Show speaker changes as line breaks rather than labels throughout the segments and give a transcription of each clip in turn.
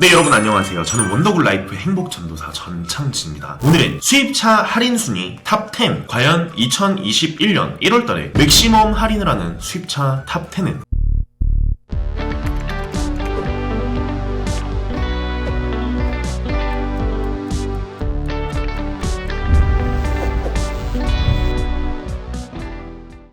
네 여러분 안녕하세요. 저는 원더굴 라이프 행복 전도사 전창진입니다. 오늘은 수입차 할인 순위 탑10 과연 2021년 1월달에 맥시멈 할인을 하는 수입차 탑10은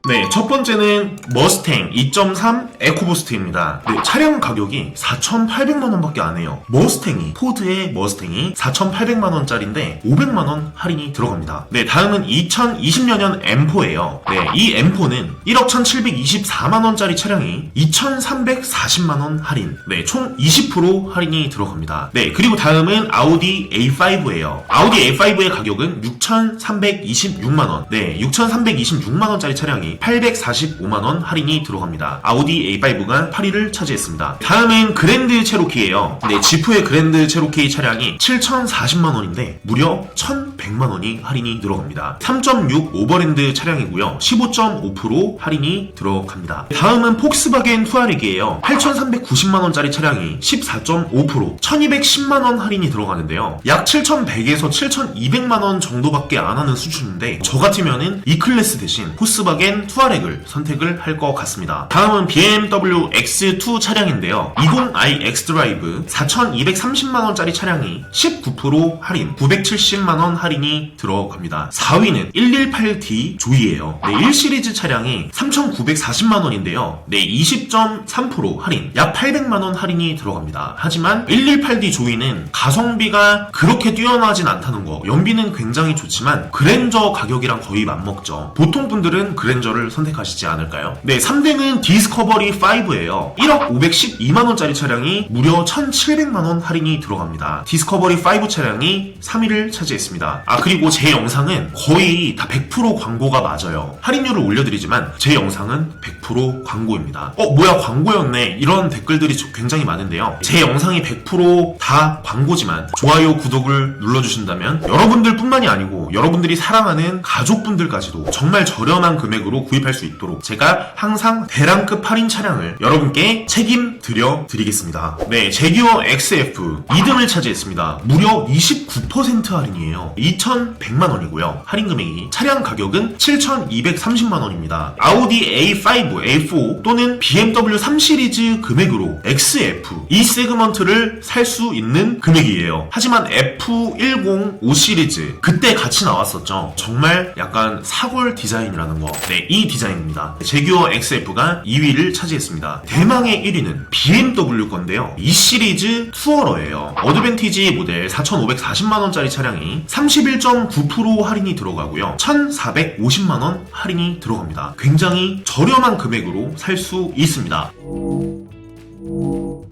네, 첫 번째는 머스탱 2.3 에코부스트입니다. 네, 차량 가격이 4,800만 원밖에 안 해요. 머스탱이, 포드의 머스탱이 4,800만 원짜리인데 500만 원 할인이 들어갑니다. 네, 다음은 2020년형 M4예요. 네, 이 M4는 1억 1,724만 원짜리 차량이 2,340만 원 할인. 네, 총 20% 할인이 들어갑니다. 네, 그리고 다음은 아우디 A5예요. 아우디 A5의 가격은 6,326만 원. 네, 6,326만 원짜리 차량이 845만원 할인이 들어갑니다. 아우디 A5가 8위를 차지했습니다. 다음은 그랜드 체로키예요. 네, 지프의 그랜드 체로키 차량이 7,040만원인데 무려 1,100만원이 할인이 들어갑니다. 3.6 오버랜드 차량이고요. 15.5% 할인이 들어갑니다. 다음은 폭스바겐 투아렉이에요. 8,390만원짜리 차량이 14.5% 1,210만원 할인이 들어가는데요. 약 7,100에서 7,200만원 정도밖에 안 하는 수준인데 저 같으면은 이 클래스 대신 폭스바겐 투아렉을 선택을 할 것 같습니다. 다음은 BMW X2 차량인데요. 20i X드라이브 4,230만원짜리 차량이 19% 할인 970만원 할인이 들어갑니다. 4위는 118D 조이예요. 네, 1시리즈 차량이 3,940만원인데요. 네, 20.3% 할인 약 800만원 할인이 들어갑니다. 하지만 118D 조이는 가성비가 그렇게 뛰어나진 않다는 거 연비는 굉장히 좋지만 그랜저 가격이랑 거의 맞먹죠. 보통 분들은 그랜저를 선택하시지 않을까요? 네, 3등은 디스커버리 5예요. 1억 512만원짜리 차량이 무려 1,700만원 할인이 들어갑니다. 디스커버리 5 차량이 3위를 차지했습니다. 아, 그리고 제 영상은 거의 다 100% 광고가 맞아요. 할인율을 올려드리지만 제 영상은 100% 광고입니다. 어, 뭐야, 광고였네. 이런 댓글들이 굉장히 많은데요. 제 영상이 100%다 광고지만 좋아요, 구독을 눌러주신다면 여러분들 뿐만이 아니고 여러분들이 사랑하는 가족분들까지도 정말 저렴한 금액으로 구입할 수 있도록 제가 항상 대량급 할인 차량을 여러분께 책임드려 드리겠습니다. 네, 제기어 XF 2등을 차지했습니다. 무려 29% 할인이에요. 2,100만 원이고요. 할인 금액이 차량 가격은 7,230만 원입니다. 아우디 A5, A4 또는 BMW 3 시리즈 금액으로 XF 이 세그먼트를 살 수 있는 금액이에요. 하지만 F105 시리즈 그때 같이 나왔었죠. 정말 약간 사골 디자인이라는 거. 네, 이 디자인입니다. 제규어 XF가 2위를 차지했습니다. 대망의 1위는 BMW 건데요. 이 시리즈 투어러예요. 어드밴티지 모델 4,540만원짜리 차량이 31.9% 할인이 들어가고요. 1,450만원 할인이 들어갑니다. 굉장히 저렴한 금액으로 살 수 있습니다.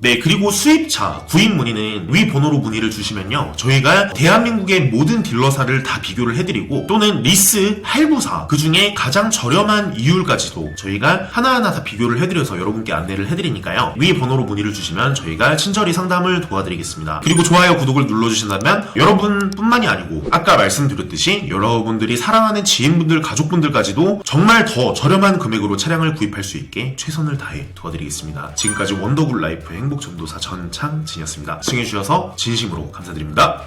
네, 그리고 수입차 구입 문의는 위 번호로 문의를 주시면요. 저희가 대한민국의 모든 딜러사를 다 비교를 해드리고 또는 리스 할부사 그 중에 가장 저렴한 이율까지도 저희가 하나하나 다 비교를 해드려서 여러분께 안내를 해드리니까요. 위 번호로 문의를 주시면 저희가 친절히 상담을 도와드리겠습니다. 그리고 좋아요, 구독을 눌러주신다면 여러분뿐만이 아니고 아까 말씀드렸듯이 여러분들이 사랑하는 지인분들, 가족분들까지도 정말 더 저렴한 금액으로 차량을 구입할 수 있게 최선을 다해 도와드리겠습니다. 지금까지 원더굴 라이프 행복 전도사 전창진이었습니다. 시청해주셔서 진심으로 감사드립니다.